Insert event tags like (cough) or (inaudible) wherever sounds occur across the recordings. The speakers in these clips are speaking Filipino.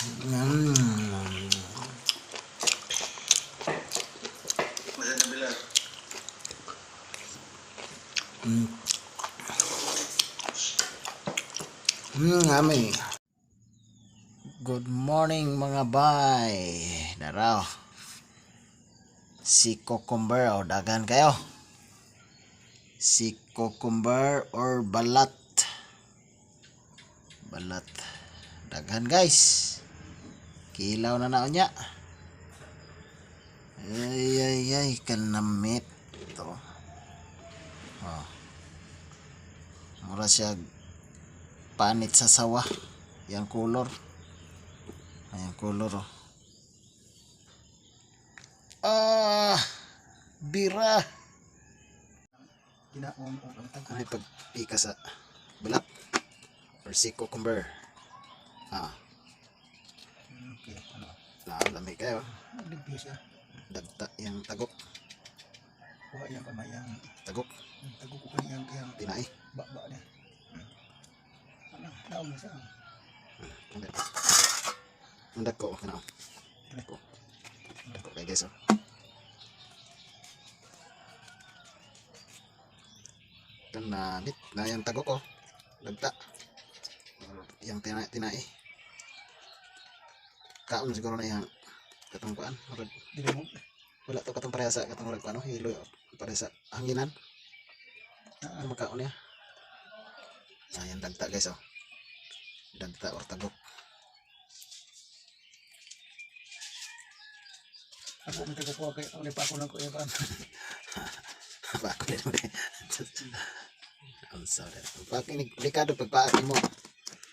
Mm. Mm. Mm, ami. Good morning mga bay. Daraw. Si cucumber o dagan kayo. Si cucumber or balat. Balat. Daghan guys. Kilaw na na niya. Ay ay ay kanamit. Ito. Oh. Mura siya panit sa sawa. Yang color. Ayan color oh. Ah, bira. Ginaon ko ang tag Ano pag pika sa balat? Or si cucumber? Ah, ano? naalamig kayo. Ligpi siya. Dagta yung tagok. Kuha iyang kamay ang Tagok. tago ko kaniyang kayang Tinai. bakba niya. Ano? Naon na siya. Ang Ang dako. Ano? Dako. Dako kay guys oh. Ito na yung tagok oh. Dagta. Yang tinai tinai. Kaon siguro na yung katong kuan. Murag Dili mo. wala to katong pareha sa katong murag ano hilo pareha sa hanginan. Ah, Ano makaon niya? Ayan dagta guys oh. Dagta or tagok. Ako may taga ko kay uli pa ako lang ko iban. Bako din mo din. Ang sorry. Pag delikado mo.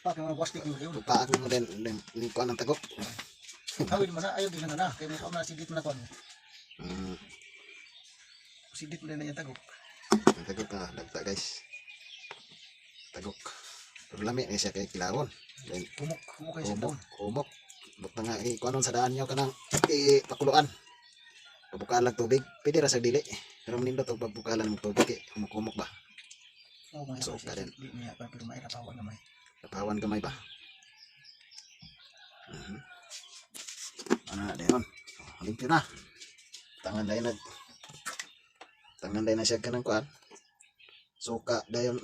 Pa kay mga plastic mo yun. Pagpaak mo din din din ko ng tagok. Hawid mo na ayo din na na kay mo na sidit mo na kon. Mm, Sidit mo na yung tagok. ang tagok ka dagta guys. Tagok. Lami ni siya kay kilawon. Then Kumok, kumok kay siya doon. umok. Bukta nga i kuanon sa daan niyo kanang i pakuluan. Pabukaan lang tubig. Pwede ra sa dili. Pero manindot og pagbukalan mo tubig kay umok-umok ba. Oh, may So, so, karin. Di niya pa pero may rapawan na may. Kapawan kamay ba? Mhm. Ano na dayon? Oh, Limpyo na. Tangan dayon nag Tangan dayon na siya kanang kuan. Suka dayon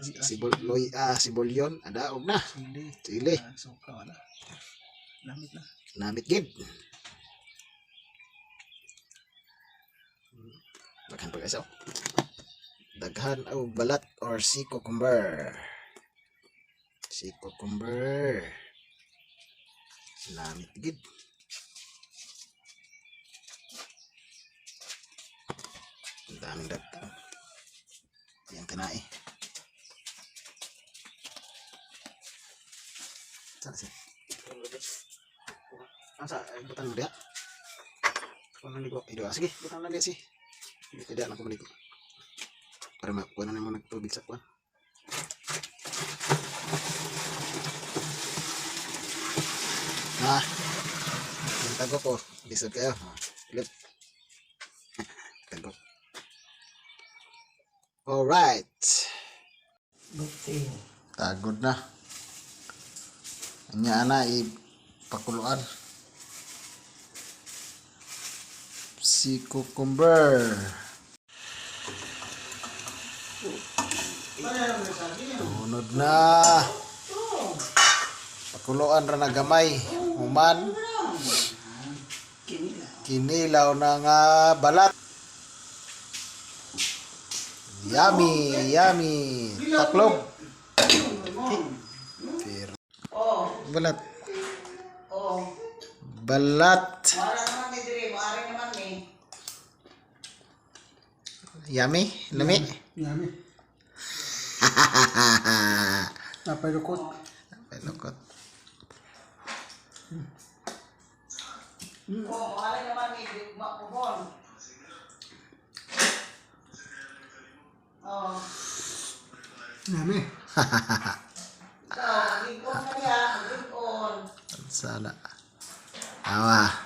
Kasi si loy ah si bulyon adaog na. sili. Sili. Ah, suka wala. Lamit na. Namit gid. Daghan pa guys oh. Daghan o balat or si cucumber. Si cucumber. Namit gid. Ang daming dagta. Yan tinai. Saan siya? Asa, ay, butang mo diha. Kung naligo, ido. Ah, sige, butang na diha si. Hindi tidak na ko maligo. Para makuha na naman nagtubig sa kuwan. Ah, yung tago ko. Lisod kayo. Ilip. (laughs) tago. Alright. Tagod na. Anya na ipakuluan. Si cucumber. Tunod na. Pakuluan ra na gamay. Human. Kinilaw na nga balat. Yummy, yummy. Taklob. Pero, balat. Balat. Wala naman ni Dre, maaari naman ni. Yummy, lami. Yami. Napay (laughs) lukot. Oo, maaari naman ni Dre, makubon. Oo. Yami. Ikaw, (laughs) ligon ka niya, ligon. Sana. Awa.